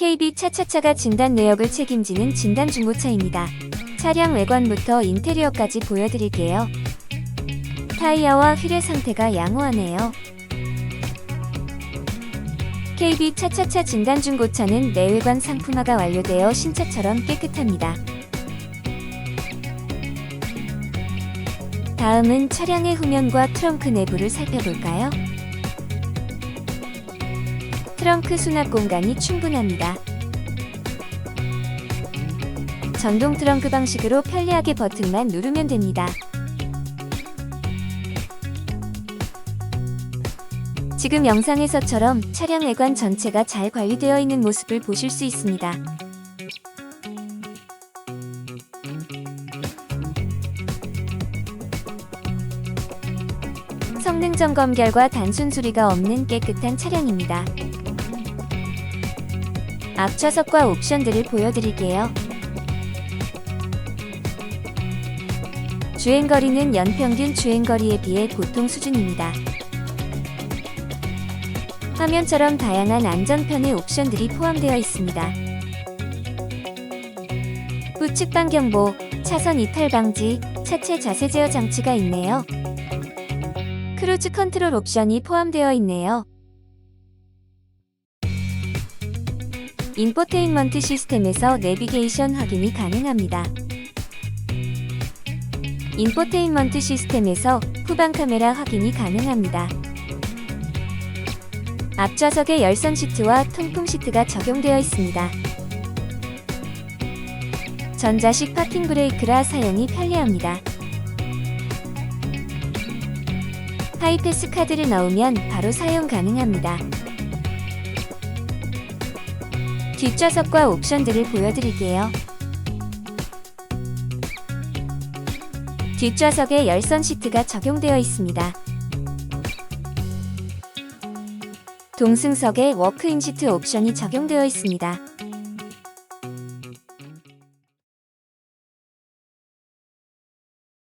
KB 차차차가 진단 내역을 책임지는 진단 중고차입니다. 차량 외관부터 인테리어까지 보여드릴게요. 타이어와 휠의 상태가 양호하네요. KB 차차차 진단 중고차는 내외관 상품화가 완료되어 신차처럼 깨끗합니다. 다음은 차량의 후면과 트렁크 내부를 살펴볼까요? 트렁크 수납 공간이 충분합니다. 전동 트렁크 방식으로 편리하게 버튼만 누르면 됩니다. 지금 영상에서처럼 차량 외관 전체가 잘 관리되어 있는 모습을 보실 수 있습니다. 성능 점검 결과 단순 수리가 없는 깨끗한 차량입니다. 앞좌석과 옵션들을 보여드릴게요. 주행거리는 연평균 주행거리에 비해 보통 수준입니다. 화면처럼 다양한 안전편의 옵션들이 포함되어 있습니다. 우측방 경보, 차선 이탈 방지, 차체 자세 제어 장치가 있네요. 크루즈 컨트롤 옵션이 포함되어 있네요. 인포테인먼트 시스템에서 내비게이션 확인이 가능합니다. 인포테인먼트 시스템에서 후방 카메라 확인이 가능합니다. 앞좌석에 열선 시트와 통풍 시트가 적용되어 있습니다. 전자식 파킹 브레이크라 사용이 편리합니다. 하이패스 카드를 넣으면 바로 사용 가능합니다. 뒷좌석과 옵션들을 보여드릴게요. 뒷좌석에 열선 시트가 적용되어 있습니다. 동승석에 워크인 시트 옵션이 적용되어 있습니다.